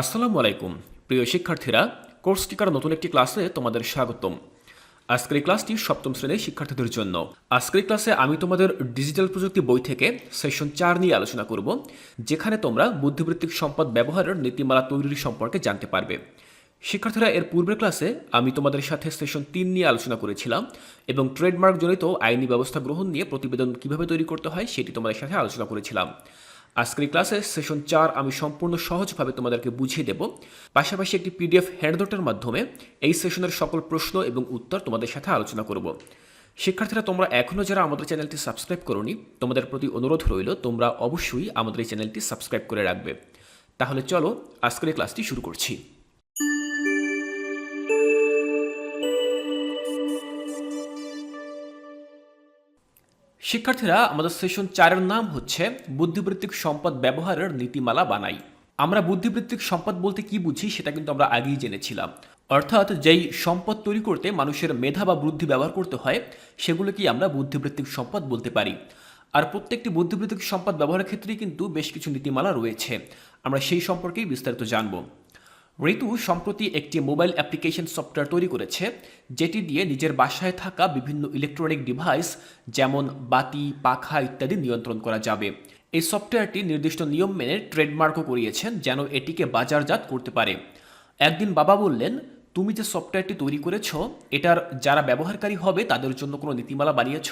আসসালামু আলাইকুম। প্রিয় শিক্ষার্থীরা, কোর্স টিকার নতুন একটি ক্লাসে তোমাদের স্বাগতম। আজকের ক্লাসটি সপ্তম শ্রেণির শিক্ষার্থীদের জন্য। আজকের ক্লাসে আমি তোমাদের ডিজিটাল প্রযুক্তি বই থেকে সেশন চার নিয়ে আলোচনা করব, যেখানে তোমরা বুদ্ধিবৃত্তিক সম্পদ ব্যবহারের নীতিমালা তৈরির সম্পর্কে জানতে পারবে। শিক্ষার্থীরা, এর পূর্বের ক্লাসে আমি তোমাদের সাথে সেশন তিন নিয়ে আলোচনা করেছিলাম এবং ট্রেডমার্ক জনিত আইনি ব্যবস্থা গ্রহণ নিয়ে প্রতিবেদন কীভাবে তৈরি করতে হয় সেটি তোমাদের সাথে আলোচনা করেছিলাম। আজকের ক্লাসে সেশন চার আমি সম্পূর্ণ সহজভাবে তোমাদেরকে বুঝিয়ে দেব। পাশাপাশি একটি পিডিএফ হ্যান্ডনোটের মাধ্যমে এই সেশনের সকল প্রশ্ন এবং উত্তর তোমাদের সাথে আলোচনা করব। শিক্ষার্থীরা, তোমরা এখনও যারা আমাদের চ্যানেলটি সাবস্ক্রাইব করোনি, তোমাদের প্রতি অনুরোধ রইল, তোমরা অবশ্যই আমাদের এই চ্যানেলটি সাবস্ক্রাইব করে রাখবে। তাহলে চলো আজকের ক্লাসটি শুরু করছি। শিক্ষার্থীরা আমাদের সেশন চারের নাম হচ্ছে বুদ্ধিবৃত্তিক সম্পদ ব্যবহারের নীতিমালা বানাই। আমরা বুদ্ধিবৃত্তিক সম্পদ বলতে কি বুঝি সেটা কিন্তু আমরা আগেই জেনেছিলাম। অর্থাৎ যেই সম্পদ তৈরি করতে মানুষের মেধা বা বুদ্ধি ব্যবহার করতে হয় সেগুলোকে আমরা বুদ্ধিবৃত্তিক সম্পদ বলতে পারি। আর প্রত্যেকটি বুদ্ধিবৃত্তিক সম্পদ ব্যবহারের ক্ষেত্রেই কিন্তু বেশ কিছু নীতিমালা রয়েছে। আমরা সেই সম্পর্কেই বিস্তারিত জানব। ঋতু সম্প্রতি একটি মোবাইল অ্যাপ্লিকেশন সফটওয়্যার তৈরি করেছে, যেটি দিয়ে নিজের বাসায় থাকা বিভিন্ন ইলেকট্রনিক ডিভাইস, যেমন বাতি, পাখা ইত্যাদি নিয়ন্ত্রণ করা যাবে। এই সফটওয়্যারটি নির্দিষ্ট নিয়ম মেনে ট্রেডমার্কও করিয়েছেন, যেন এটিকে বাজারজাত করতে পারে। একদিন বাবা বললেন, তুমি যে সফটওয়্যারটি তৈরি করেছ, এটার যারা ব্যবহারকারী হবে, তাদের জন্য কোনো নীতিমালা বানিয়েছ?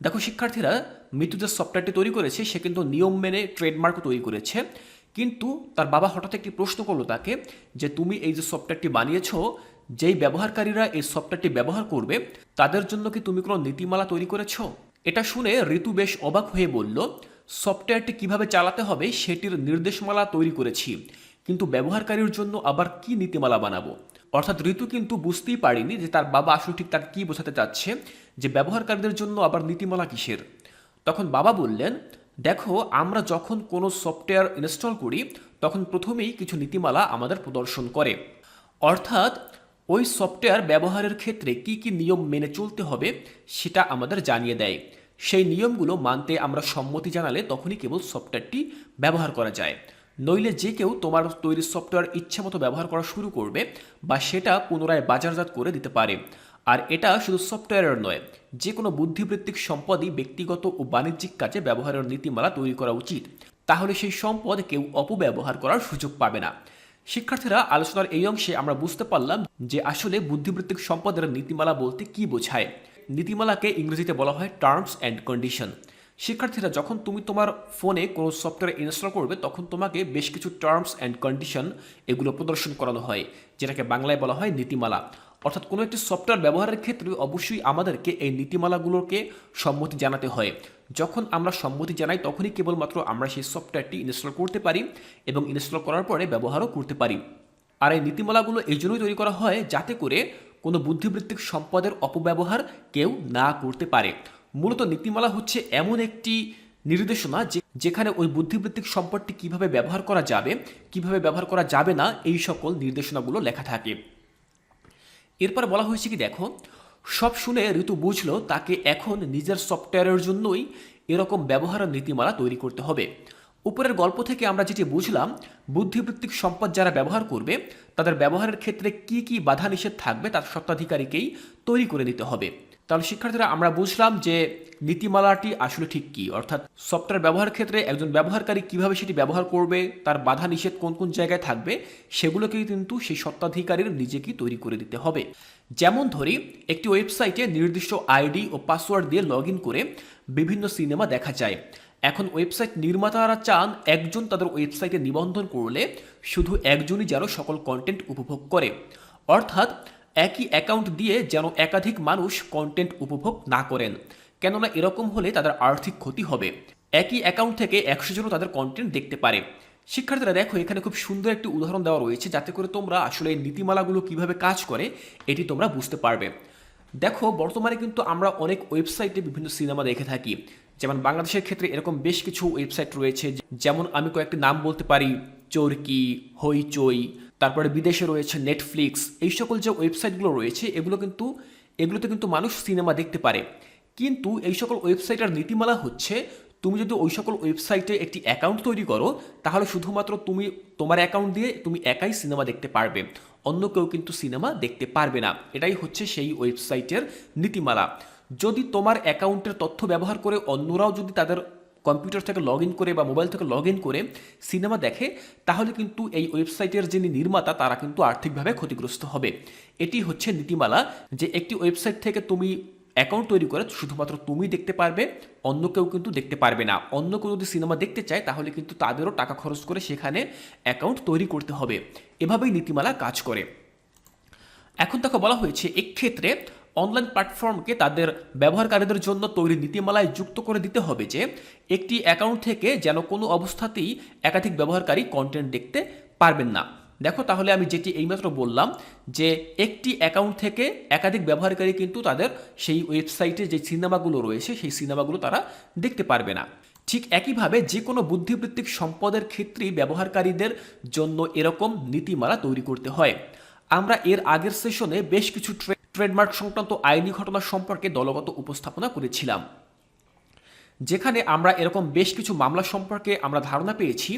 দেখো শিক্ষার্থীরা, মৃত্যু যে সফটওয়্যারটি তৈরি করেছে, সে কিন্তু নিয়ম মেনে ট্রেডমার্কও তৈরি করেছে। কিন্তু তার বাবা হঠাৎ একটি প্রশ্ন করল তাকে যে তুমি এই যে সফটওয়্যারটি বানিয়েছো, যেই ব্যবহারকারীরা এই সফটওয়্যারটি ব্যবহার করবে, তাদের জন্য কি তুমি কোনো নীতিমালা তৈরি করেছ? এটা শুনে ঋতু বেশ অবাক হয়ে বলল, সফটওয়্যারটি কীভাবে চালাতে হবে সেটির নির্দেশমালা তৈরি করেছি, কিন্তু ব্যবহারকারীর জন্য আবার কি নীতিমালা বানাবো? অর্থাৎ ঋতু কিন্তু বুঝতেই পারিনি যে তার বাবা আসলে ঠিক তাকে কী বোঝাতে চাচ্ছে, যে ব্যবহারকারীদের জন্য আবার নীতিমালা কিসের? তখন বাবা বললেন দেখো, আমরা যখন কোনো সফটওয়্যার ইনস্টল করি, তখন প্রথমেই কিছু নীতিমালা আমাদের প্রদর্শন করে। অর্থাৎ, ওই সফটওয়্যার ব্যবহারের ক্ষেত্রে কি কি নিয়ম মেনে চলতে হবে, সেটা আমাদের জানিয়ে দেয়। সেই নিয়মগুলো মানতে আমরা সম্মতি জানালে তখনই কেবল সফটওয়্যারটি ব্যবহার করা যায়। নইলে যে কেউ তোমার তৈরি সফটওয়্যার ইচ্ছামতো ব্যবহার করা শুরু করবে বা সেটা পুনরায় বাজারজাত করে দিতে পারে। আর এটা শুধু সফটওয়্যারের নয় যে কোনো বুদ্ধিবৃত্তিক সম্পদই ব্যক্তিগত ও বাণিজ্যিক কাজে ব্যবহারের নীতিমালা তৈরি করা উচিত। তাহলে সেই সম্পদ কেউ অপব্যবহার করার সুযোগ পাবে না। শিক্ষার্থীরা, আলোচনার এই অংশে আমরা বুঝতে পারলাম যে আসলে বুদ্ধিবৃত্তিক সম্পদের নীতিমালা বলতে কি বোঝায়। নীতিমালাকে ইংরেজিতে বলা হয় টার্মস অ্যান্ড কন্ডিশন শিক্ষার্থীরা, যখন তুমি তোমার ফোনে কোনো সফটওয়্যার ইনস্টল করবে, তখন তোমাকে বেশ কিছু টার্মস অ্যান্ড কন্ডিশন এগুলো প্রদর্শন করানো হয়, যেটাকে বাংলায় বলা হয় নীতিমালা। অর্থাৎ কোনো একটি সফটওয়্যার ব্যবহারের ক্ষেত্রে অবশ্যই আমাদেরকে এই নীতিমালাগুলোকে সম্মতি জানাতে হয়। যখন আমরা সম্মতি জানাই, তখনই কেবলমাত্র আমরা সেই সফটওয়্যারটি ইনস্টল করতে পারি এবং ইনস্টল করার পরে ব্যবহারও করতে পারি। আর এই নীতিমালাগুলো এই জন্যই তৈরি করা হয় যাতে করে কোনো বুদ্ধিবৃত্তিক সম্পদের অপব্যবহার কেউ না করতে পারে। মূলত নীতিমালা হচ্ছে এমন একটি নির্দেশনা যে, যেখানে ওই বুদ্ধিবৃত্তিক সম্পদটি কীভাবে ব্যবহার করা যাবে, কীভাবে ব্যবহার করা যাবে না, এই সকল নির্দেশনাগুলো লেখা থাকে। এরপর বলা হয়েছে কি, দেখো, সব শুনে ঋতু বুঝলো তাকে এখন নিজের সফটওয়্যারের জন্যই এরকম ব্যবহারের নীতিমালা তৈরি করতে হবে। উপরের গল্প থেকে আমরা যেটি বুঝলাম, বুদ্ধিবৃত্তিক সম্পদ যারা ব্যবহার করবে, তাদের ব্যবহারের ক্ষেত্রে কি কি বাধা নিষেধ থাকবে তার স্বত্বাধিকারীকেই তৈরি করে নিতে হবে। তাহলে শিক্ষার্থীরা, আমরা বুঝলাম যে নীতিমালাটি আসলে ঠিক কি? অর্থাৎ সফটওয়্যার ব্যবহার ক্ষেত্রে একজন ব্যবহারকারী কীভাবে সেটি ব্যবহার করবে, তার বাধা নিষেধ কোন কোন জায়গায় থাকবে, সেগুলোকে কিন্তু সেই সত্ত্বাধিকারীর নিজেকেই তৈরি করে দিতে হবে। যেমন ধরি, একটি ওয়েবসাইটে নির্দিষ্ট আইডি ও পাসওয়ার্ড দিয়ে লগ করে বিভিন্ন সিনেমা দেখা যায়। এখন ওয়েবসাইট নির্মাতারা চান একজন তাদের ওয়েবসাইটে নিবন্ধন করলে শুধু একজনই যেন সকল কন্টেন্ট উপভোগ করে। অর্থাৎ একই অ্যাকাউন্ট দিয়ে যেন একাধিক মানুষ কন্টেন্ট উপভোগ না করেন। কেননা এরকম হলে তাদের আর্থিক ক্ষতি হবে। একই অ্যাকাউন্ট থেকে একশো জনও তাদের কন্টেন্ট দেখতে পারে। শিক্ষার্থীরা দেখো, এখানে খুব সুন্দর একটি উদাহরণ দেওয়া রয়েছে, যাতে করে তোমরা আসলে নীতিমালাগুলো কীভাবে কাজ করে, এটি তোমরা বুঝতে পারবে। দেখো, বর্তমানে কিন্তু আমরা অনেক ওয়েবসাইটে বিভিন্ন সিনেমা দেখে থাকি। যেমন বাংলাদেশের ক্ষেত্রে এরকম বেশ কিছু ওয়েবসাইট রয়েছে, যেমন আমি কয়েকটি নাম বলতে পারি, চরকি, হইচই তারপরে বিদেশে রয়েছে নেটফ্লিক্স এই সকল যে ওয়েবসাইটগুলো রয়েছে, এগুলো কিন্তু, এগুলোতে কিন্তু মানুষ সিনেমা দেখতে পারে। কিন্তু এই সকল ওয়েবসাইটের নীতিমালা হচ্ছে, তুমি যদি ওই সকল ওয়েবসাইটে একটি অ্যাকাউন্ট তৈরি করো, তাহলে শুধুমাত্র তুমি, তোমার অ্যাকাউন্ট দিয়ে তুমি একাই সিনেমা দেখতে পারবে। অন্য কেউ কিন্তু সিনেমা দেখতে পারবে না। এটাই হচ্ছে সেই ওয়েবসাইটের নীতিমালা। যদি তোমার অ্যাকাউন্টের তথ্য ব্যবহার করে অন্যরাও যদি তাদের কম্পিউটার থেকে লগ করে বা মোবাইল থেকে লগ করে সিনেমা দেখে, তাহলে কিন্তু এই ওয়েবসাইটের যিনি নির্মাতা, তারা কিন্তু আর্থিকভাবে ক্ষতিগ্রস্ত হবে। এটি হচ্ছে নীতিমালা যে একটি ওয়েবসাইট থেকে তুমি অ্যাকাউন্ট তৈরি করে শুধুমাত্র তুমি দেখতে পারবে, অন্য কেউ কিন্তু দেখতে পারবে না। অন্য কেউ যদি সিনেমা দেখতে চায়, তাহলে কিন্তু তাদেরও টাকা খরচ করে সেখানে অ্যাকাউন্ট তৈরি করতে হবে। এভাবেই নীতিমালা কাজ করে। এখন তাকে বলা হয়েছে, এক্ষেত্রে অনলাইন প্ল্যাটফর্মকে তাদের ব্যবহারকারীদের জন্য তৈরি নীতিমালায় যুক্ত করে দিতে হবে যে, একটি অ্যাকাউন্ট থেকে যেন কোনো অবস্থাতেই একাধিক ব্যবহারকারী কন্টেন্ট দেখতে পারবেন না। দেখো, তাহলে আমি যেটি এইমাত্র বললাম যে, একটি অ্যাকাউন্ট থেকে একাধিক ব্যবহারকারী কিন্তু তাদের সেই ওয়েবসাইটে যে সিনেমাগুলো রয়েছে, সেই সিনেমাগুলো তারা দেখতে পারবে না। ঠিক একইভাবে যে কোনো বুদ্ধিবৃত্তিক সম্পদের ক্ষেত্রেই ব্যবহারকারীদের জন্য এরকম নীতিমালা তৈরি করতে হয়। আমরা এর আগের সেশনে বেশ কিছু ট্রেডমার্ক সংক্রান্ত আইনি ঘটনা সম্পর্কে দলগত উপস্থাপনা করেছিলাম। যেখানে আমরা এরকম বেশ কিছু মামলা সম্পর্কে আমরা ধারণা পেয়েছি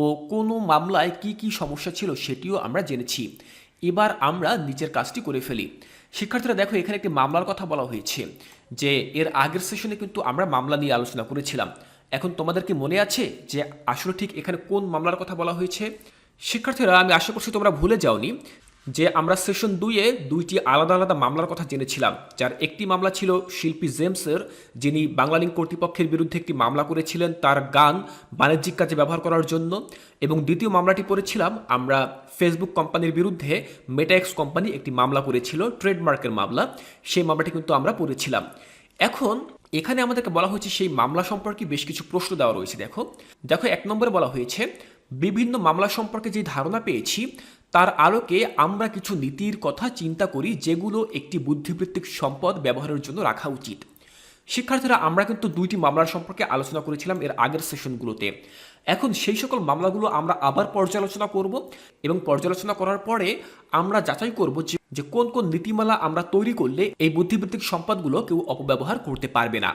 ও কোনো মামলায় কি কি সমস্যা ছিল সেটিও আমরা জেনেছি। এবার আমরা নিচের কাজটি করে ফেলি। শিক্ষার্থীরা দেখো, এখানে একটি মামলার কথা বলা হয়েছে যে এর আগের সেশনে কিন্তু আমরা মামলা নিয়ে আলোচনা করেছিলাম। এখন তোমাদের কি মনে আছে যে আসলে ঠিক এখানে কোন মামলার কথা বলা হয়েছে? শিক্ষার্থীরা, আমি আশা করছি তোমরা ভুলে যাওনি। যে আমরা সেশন দুইয়ে দুইটি আলাদা আলাদা মামলার কথা জেনেছিলাম, যার একটি মামলা ছিল শিল্পী জেমসের, যিনি বাংলালিঙ্ক কর্তৃপক্ষের বিরুদ্ধে একটি মামলা করেছিলেন তার গান বাণিজ্যিক কাজে ব্যবহার করার জন্য। এবং দ্বিতীয় মামলাটি পড়েছিলাম, আমরা ফেসবুক কোম্পানির বিরুদ্ধে মেটাএক্স কোম্পানি একটি মামলা করেছিল, ট্রেডমার্কের মামলা। সেই মামলাটি কিন্তু আমরা পড়েছিলাম। এখন এখানে আমাদেরকে বলা হয়েছে সেই মামলা সম্পর্কে বেশ কিছু প্রশ্ন দেওয়া রয়েছে, দেখো। দেখো, এক নম্বরে বলা হয়েছে, বিভিন্ন মামলা সম্পর্কে যে ধারণা পেয়েছি তার আলোকে আমরা কিছু নীতির কথা চিন্তা করি যেগুলো একটি বুদ্ধিবৃত্তিক সম্পদ ব্যবহারের জন্য রাখা উচিত। শিক্ষার্থীরা, আমরা কিন্তু দুইটি মামলার সম্পর্কে আলোচনা করেছিলাম এর আগের সেশনগুলোতে। এখন সেই সকল মামলাগুলো আমরা আবার পর্যালোচনা করব এবং পর্যালোচনা করার পরে আমরা যাচাই করব যে কোন কোন নীতিমালা আমরা তৈরি করলে এই বুদ্ধিবৃত্তিক সম্পদগুলো কেউ অপব্যবহার করতে পারবে না।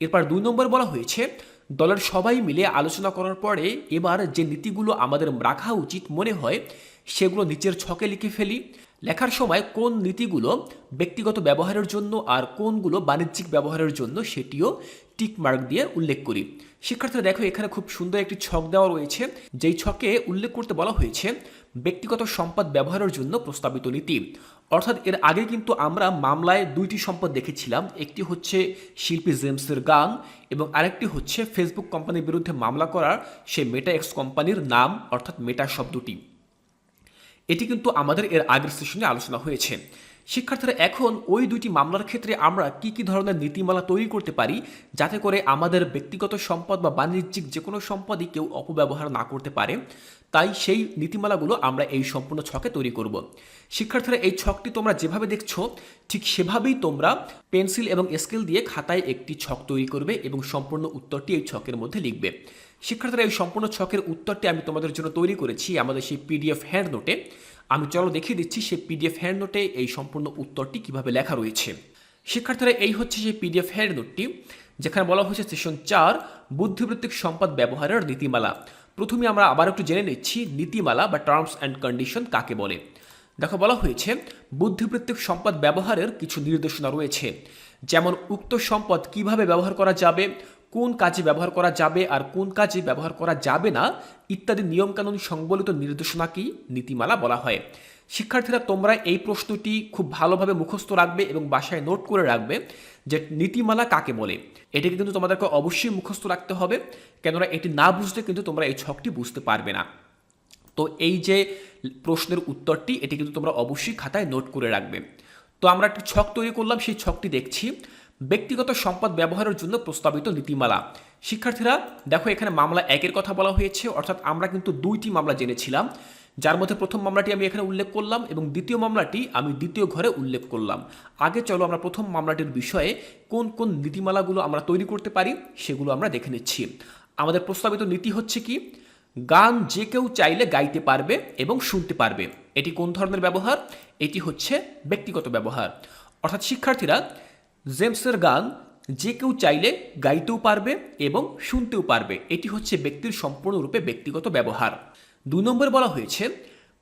এরপর দুই নম্বর বলা হয়েছে দলের সবাই মিলে আলোচনা করার পরে এবার যে নীতিগুলো আমাদের রাখা উচিত মনে হয়, সেগুলো নিচের ছকে লিখে ফেলি। লেখার সময় কোন নীতিগুলো ব্যক্তিগত ব্যবহারের জন্য আর কোনগুলো বাণিজ্যিক ব্যবহারের জন্য সেটিও টিক মার্ক দিয়ে উল্লেখ করি। শিক্ষার্থীরা দেখো, এখানে খুব সুন্দর একটি ছক দেওয়া রয়েছে। যেই ছকে উল্লেখ করতে বলা হয়েছে ব্যক্তিগত সম্পদ ব্যবহারের জন্য প্রস্তাবিত নীতি। অর্থাৎ এর আগে কিন্তু আমরা মামলায় দুইটি সম্পদ দেখেছিলাম। একটি হচ্ছে শিল্পী জেমসের গান এবং আরেকটি হচ্ছে ফেসবুক কোম্পানির বিরুদ্ধে মামলা করার সেই মেটা এক্স কোম্পানির নাম, অর্থাৎ মেটা শব্দটি। এটি কিন্তু আমাদের এর আগের সেশনে আলোচনা হয়েছে। শিক্ষার্থীরা এখন ওই দুইটি মামলার ক্ষেত্রে আমরা কি কি ধরনের নীতিমালা তৈরি করতে পারি যাতে করে আমাদের ব্যক্তিগত সম্পদ বা বাণিজ্যিক যে কোনো সম্পদই কেউ অপব্যবহার না করতে পারে? তাই সেই নীতিমালাগুলো আমরা এই সম্পূর্ণ ছকে তৈরি করব। শিক্ষার্থীরা এই ছকটি তোমরা যেভাবে দেখছ, ঠিক সেভাবেই তোমরা পেন্সিল এবং স্কেল দিয়ে খাতায় একটি ছক তৈরি করবে এবং সম্পূর্ণ উত্তরটি এই ছকের মধ্যে লিখবে। শিক্ষার্থীরা এই সম্পূর্ণ ছকের উত্তরটি আমি তোমাদের জন্য তৈরি করেছি আমাদের সেই পিডিএফ হ্যান্ড নোটে আমি চলো দেখিয়ে দিচ্ছি সেই পিডিএফ হ্যান্ড নোটে এই সম্পূর্ণ উত্তরটি কীভাবে লেখা রয়েছে। শিক্ষার্থীরা, এই হচ্ছে সেই পিডিএফ হ্যান্ড নোটটি যেখানে বলা হয়েছে সেশন চার, বুদ্ধিবৃত্তিক সম্পদ ব্যবহারের নীতিমালা। প্রথমে আমরা আবার একটু জেনে নিচ্ছি নীতিমালা বা টার্মস অ্যান্ড কন্ডিশন কাকে বলে। দেখো, বলা হয়েছে, বুদ্ধিবৃত্তিক সম্পদ ব্যবহারের কিছু নির্দেশনা রয়েছে। যেমন, উক্ত সম্পদ কীভাবে ব্যবহার করা যাবে কোন কাজে ব্যবহার করা যাবে আর কোন কাজে ব্যবহার করা যাবে না, ইত্যাদি নিয়মকানুন সংবলিত নির্দেশনাকেই নীতিমালা বলা হয়। শিক্ষার্থীরা, তোমরা এই প্রশ্নটি খুব ভালোভাবে মুখস্থ রাখবে এবং বাসায় নোট করে রাখবে যে নীতিমালা কাকে বলে। এটাকে কিন্তু তোমাদেরকে অবশ্যই মুখস্থ রাখতে হবে, কেননা এটি না বুঝলে কিন্তু তোমরা এই ছকটি বুঝতে পারবে না। তো এই যে প্রশ্নের উত্তরটি, এটি কিন্তু তোমরা অবশ্যই খাতায় নোট করে রাখবে। তো আমরা একটি ছক তৈরি করলাম, সেই ছকটি দেখছি। ব্যক্তিগত সম্পদ ব্যবহারের জন্য প্রস্তাবিত নীতিমালা। শিক্ষার্থীরা, দেখো এখানে মামলা একের কথা বলা হয়েছে, অর্থাৎ আমরা কিন্তু দুইটি মামলা জেনেছিলাম। যার মধ্যে প্রথম মামলাটি আমি এখানে উল্লেখ করলাম এবং দ্বিতীয় মামলাটি আমি দ্বিতীয় ঘরে উল্লেখ করলাম। আগে চলো আমরা প্রথম মামলাটির বিষয়ে কোন কোন নীতিমালাগুলো আমরা তৈরি করতে পারি, সেগুলো আমরা দেখে নিচ্ছি। আমাদের প্রস্তাবিত নীতি হচ্ছে কি? গান যে কেউ চাইলে গাইতে পারবে এবং শুনতে পারবে। এটি কোন ধরনের ব্যবহার? এটি হচ্ছে ব্যক্তিগত ব্যবহার। অর্থাৎ শিক্ষার্থীরা জেমসের গান যে কেউ চাইলে গাইতেও পারবে এবং শুনতেও পারবে। এটি হচ্ছে ব্যক্তির সম্পূর্ণরূপে ব্যক্তিগত ব্যবহার। দুই নম্বরে বলা হয়েছে,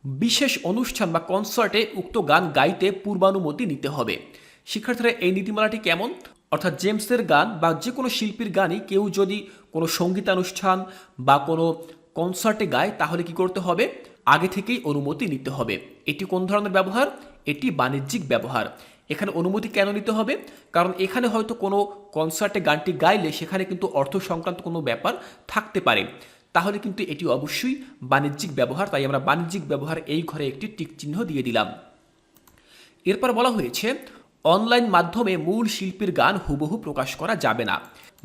বিশেষ অনুষ্ঠান বা কনসার্টে উক্ত গান গাইতে পূর্বানুমতি নিতে হবে। শিক্ষার্থীরা এই নীতিমালাটি কেমন? অর্থাৎ জেমসের গান বা যে কোনো শিল্পীর গানই কেউ যদি কোনো সঙ্গীতানুষ্ঠান বা কোনো কনসার্টে গায়, তাহলে কি করতে হবে? আগে থেকেই অনুমতি নিতে হবে। এটি কোন ধরনের ব্যবহার? এটি বাণিজ্যিক ব্যবহার। এখানে অনুমতি কেন নিতে হবে? কারণ এখানে হয়তো কোনো কনসার্টে গানটি গাইলে সেখানে কিন্তু অর্থ সংক্রান্ত কোনো ব্যাপার থাকতে পারে। তাহলে কিন্তু এটি অবশ্যই বাণিজ্যিক ব্যবহার, তাই আমরা বাণিজ্যিক ব্যবহার এই ঘরে একটি টিক চিহ্ন দিয়ে দিলাম। এরপর বলা হয়েছে অনলাইন মাধ্যমে মূল শিল্পীর গান হুবহু প্রকাশ করা যাবে না।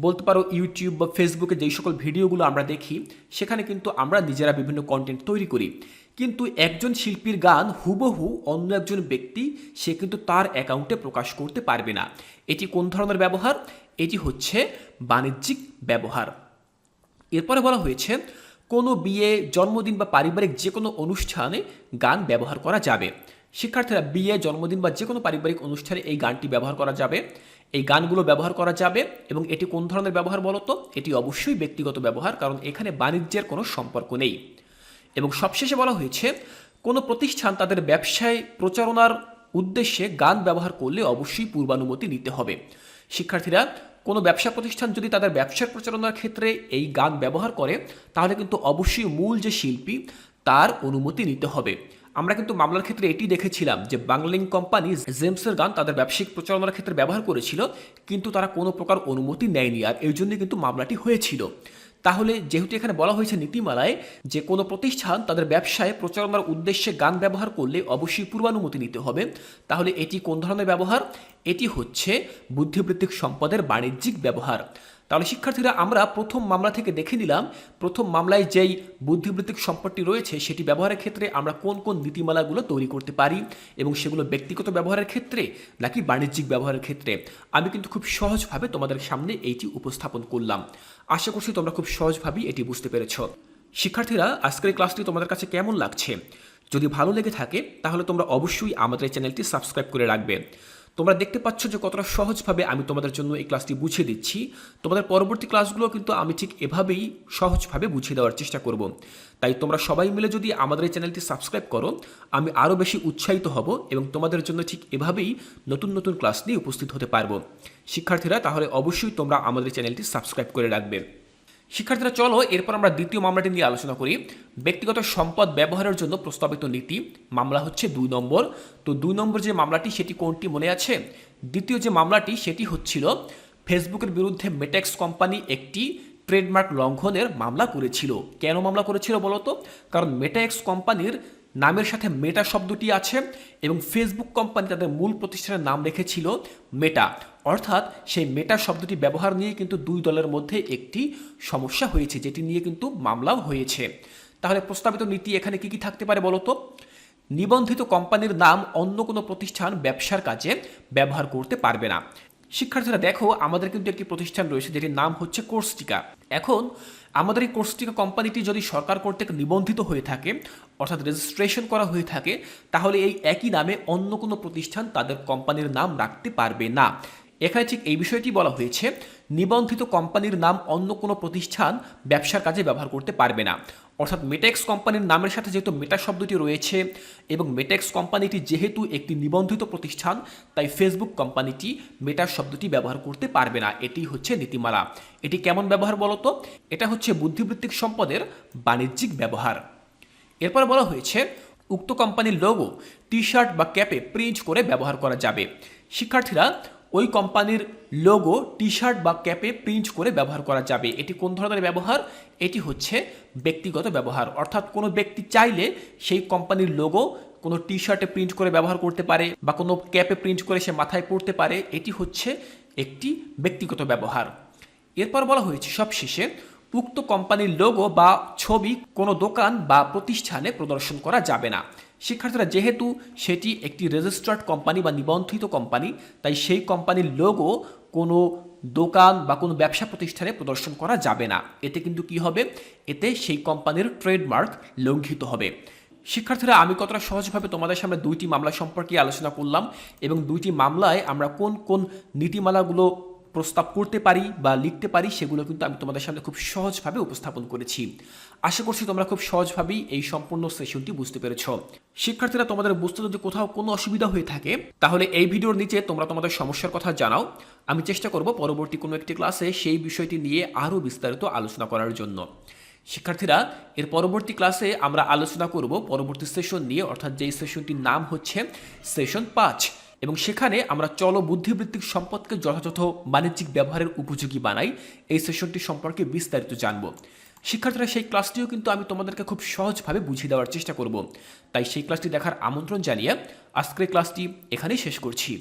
বলতে পারো ইউটিউব বা ফেসবুকে যেই সকল ভিডিওগুলো আমরা দেখি, সেখানে কিন্তু আমরা নিজেরা বিভিন্ন কন্টেন্ট তৈরি করি। কিন্তু একজন শিল্পীর গান হুবহু অন্য একজন ব্যক্তি, সে কিন্তু তার অ্যাকাউন্টে প্রকাশ করতে পারবে না। এটি কোন ধরনের ব্যবহার? এটি হচ্ছে বাণিজ্যিক ব্যবহার। এরপরে বলা হয়েছে, কোনো বিয়ে, জন্মদিন বা পারিবারিক যে কোনো অনুষ্ঠানে গান ব্যবহার করা যাবে। শিক্ষার্থীরা বিয়ে, জন্মদিন বা যে কোনো পারিবারিক অনুষ্ঠানে এই গানটি ব্যবহার করা যাবে। এই গানগুলো ব্যবহার করা যাবে এবং এটি কোন ধরনের ব্যবহার বলতো এটি অবশ্যই ব্যক্তিগত ব্যবহার কারণ এখানে বাণিজ্যের কোনো সম্পর্ক নেই। এবং সবশেষে বলা হয়েছে, কোনো প্রতিষ্ঠান তাদের ব্যবসায় প্রচারণার উদ্দেশ্যে গান ব্যবহার করলে অবশ্যই পূর্বানুমতি নিতে হবে। শিক্ষার্থীরা, কোনো ব্যবসা প্রতিষ্ঠান যদি তাদের ব্যবসার প্রচারণার ক্ষেত্রে এই গান ব্যবহার করে, তাহলে কিন্তু অবশ্যই মূল যে শিল্পী, তার অনুমতি নিতে হবে। আমরা কিন্তু মামলার ক্ষেত্রে এটি দেখেছিলাম যে বাংলিং কোম্পানি জেমসের গান তাদের ব্যবসায়িক প্রচারণার ক্ষেত্রে ব্যবহার করেছিল, কিন্তু তারা কোনো প্রকার অনুমতি নেয়নি আর এই জন্যই কিন্তু মামলাটি হয়েছিল। তাহলে যেহেতু এখানে বলা হয়েছে নীতিমালায় যে কোনো প্রতিষ্ঠান তাদের ব্যবসায় প্রচারণার উদ্দেশ্যে গান ব্যবহার করলে অবশ্যই পূর্বানুমতি নিতে হবে, তাহলে এটি কোন ধরনের ব্যবহার? এটি হচ্ছে বুদ্ধিবৃত্তিক সম্পদের বাণিজ্যিক ব্যবহার। তাহলে শিক্ষার্থীরা, আমরা প্রথম মামলা থেকে দেখে নিলাম, প্রথম মামলায় যেই বুদ্ধিবৃত্তিক সম্পদটি রয়েছে, সেটি ব্যবহারের ক্ষেত্রে আমরা কোন কোন নীতিমালাগুলো তৈরি করতে পারি এবং সেগুলো ব্যক্তিগত ব্যবহারের ক্ষেত্রে নাকি বাণিজ্যিক ব্যবহারের ক্ষেত্রে? আমি কিন্তু খুব সহজভাবে তোমাদের সামনে এইটি উপস্থাপন করলাম। আশা করছি তোমরা খুব সহজভাবেই এটি বুঝতে পেরেছ। শিক্ষার্থীরা, আজকের ক্লাসটি তোমাদের কাছে কেমন লাগছে? যদি ভালো লেগে থাকে, তাহলে তোমরা অবশ্যই আমাদের চ্যানেলটি সাবস্ক্রাইব করে রাখবে। তোমরা দেখতে পাচ্ছ যে কতটা সহজভাবে আমি তোমাদের জন্য এই ক্লাসটি বুঝিয়ে দিচ্ছি। তোমাদের পরবর্তী ক্লাসগুলো কিন্তু আমি ঠিক এভাবেই সহজভাবে বুঝিয়ে দেওয়ার চেষ্টা করব। তাই তোমরা সবাই মিলে যদি আমাদের এই চ্যানেলটি সাবস্ক্রাইব করো, আমি আরও বেশি উৎসাহিত হব এবং তোমাদের জন্য ঠিক এভাবেই নতুন নতুন ক্লাস নিয়ে উপস্থিত হতে পারব। শিক্ষার্থীরা, তাহলে অবশ্যই তোমরা আমাদের চ্যানেলটি সাবস্ক্রাইব করে রাখবে। শিক্ষার্থীরা, চলো এরপর আমরা দ্বিতীয় মামলাটি নিয়ে আলোচনা করি। ব্যক্তিগত সম্পদ ব্যবহারের জন্য প্রস্তাবিত নীতি, মামলা হচ্ছে দুই নম্বর। তো দুই নম্বর যে মামলাটি, সেটি কোনটি মনে আছে? দ্বিতীয় যে মামলাটি, সেটি হচ্ছিল, ফেসবুকের বিরুদ্ধে মেটেক্স কোম্পানি একটি ট্রেডমার্ক লঙ্ঘনের মামলা করেছিল। কেন মামলা করেছিল বলতো? কারণ মেটাএক্স কোম্পানির নামের সাথে মেটা শব্দটি আছে এবং ফেসবুক কোম্পানি তাদের মূল প্রতিষ্ঠানের নাম রেখেছিল মেটা। অর্থাৎ সেই মেটা শব্দটি ব্যবহার নিয়ে কিন্তু দুই দলের মধ্যে একটি সমস্যা হয়েছে, যেটি নিয়ে কিন্তু মামলাও হয়েছে। তাহলে প্রস্তাবিত নীতি এখানে কি কি থাকতে পারে বলতো? নিবন্ধিত কোম্পানির নাম অন্য কোনো প্রতিষ্ঠান ব্যবসার কাজে ব্যবহার করতে পারবে না। শিক্ষার্থীরা দেখো, আমাদের কিন্তু একটি প্রতিষ্ঠান রয়েছে যেটির নাম হচ্ছে কোর্সটিকা। এখন আমাদের এই কোর্সটিকা কোম্পানিটি যদি সরকার কর্তৃক নিবন্ধিত হয়ে থাকে, অর্থাৎ রেজিস্ট্রেশন করা হয়ে থাকে, তাহলে এই একই নামে অন্য কোনো প্রতিষ্ঠান তাদের কোম্পানির নাম রাখতে পারবে না। এখানে ঠিক এই বিষয়টি বলা হয়েছে, নিবন্ধিত কোম্পানির নাম অন্য কোনো প্রতিষ্ঠান ব্যবসার কাজে ব্যবহার করতে পারবে না। অর্থাৎ মেটেক্স কোম্পানির নামের সাথে যেহেতু মেটা শব্দটি রয়েছে এবং মেটেক্স কোম্পানিটি যেহেতু একটি নিবন্ধিত প্রতিষ্ঠান, তাই ফেসবুক কোম্পানিটি মেটার শব্দটি ব্যবহার করতে পারবে না। এটি হচ্ছে নীতিমালা। এটি কেমন ব্যবহার বলতো এটা হচ্ছে বুদ্ধিবৃত্তিক সম্পদের বাণিজ্যিক ব্যবহার। এরপর বলা হয়েছে, উক্ত কোম্পানির লোগো টি শার্ট বা ক্যাপে প্রিন্ট করে ব্যবহার করা যাবে। শিক্ষার্থীরা ওই কোম্পানির লোগো টি শার্ট বা ক্যাপে প্রিন্ট করে ব্যবহার করা যাবে। এটি কোন ধরনের ব্যবহার? এটি হচ্ছে ব্যক্তিগত ব্যবহার। অর্থাৎ কোনো ব্যক্তি চাইলে সেই কোম্পানির লোগো কোনো টি শার্টে প্রিন্ট করে ব্যবহার করতে পারে বা কোনো ক্যাপে প্রিন্ট করে সে মাথায় পড়তে পারে। এটি হচ্ছে একটি ব্যক্তিগত ব্যবহার। এরপর বলা হয়েছে, সবশেষে উক্ত কোম্পানির লোগো বা ছবি কোনো দোকান বা প্রতিষ্ঠানে প্রদর্শন করা যাবে না। শিক্ষার্থীরা, যেহেতু সেটি একটি রেজিস্টার্ড কোম্পানি বা নিবন্ধিত কোম্পানি তাই সেই কোম্পানির লোগো কোনো দোকান বা কোনো ব্যবসা প্রতিষ্ঠানে প্রদর্শন করা যাবে না। এতে কিন্তু কি হবে? এতে সেই কোম্পানির ট্রেডমার্ক লঙ্ঘিত হবে। শিক্ষার্থীরা, আমি কতটা সহজভাবে তোমাদের সামনে দুইটি মামলা সম্পর্কে আলোচনা করলাম এবং দুইটি মামলায় আমরা কোন কোন নীতিমালাগুলো প্রস্তাব করতে পারি বা লিখতে পারি, সেগুলো কিন্তু আমি তোমাদের সামনে খুব সহজভাবে উপস্থাপন করেছি। আশা করছি তোমরা খুব সহজভাবেই এই সম্পূর্ণ সেশনটি বুঝতে পেরেছ। শিক্ষার্থীরা, তোমাদের বুঝতে যদি কোথাও কোনো অসুবিধা হয়ে থাকে, তাহলে এই ভিডিওর নিচে তোমরা তোমাদের সমস্যার কথা জানাও। আমি চেষ্টা করব পরবর্তী কোনো একটি ক্লাসে সেই বিষয়টি নিয়ে আরও বিস্তারিত আলোচনা করার জন্য। শিক্ষার্থীরা, এর পরবর্তী ক্লাসে আমরা আলোচনা করব পরবর্তী সেশন নিয়ে, অর্থাৎ যেই সেশনটির নাম হচ্ছে সেশন পাঁচ। এবং সেখানে আমরা চলো বুদ্ধিবৃত্তিক সম্পদকে যথাযথ বাণিজ্যিক ব্যবহারের উপযোগী বানাই। এই সেশনটি সম্পর্কে বিস্তারিত জানব। শিক্ষার্থীরা, সেই ক্লাসটিও কিন্তু আমি তোমাদেরকে খুব সহজভাবে বুঝিয়ে দেওয়ার চেষ্টা করব। তাই সেই ক্লাসটি দেখার আমন্ত্রণ জানিয়ে আজকের ক্লাসটি এখানেই শেষ করছি।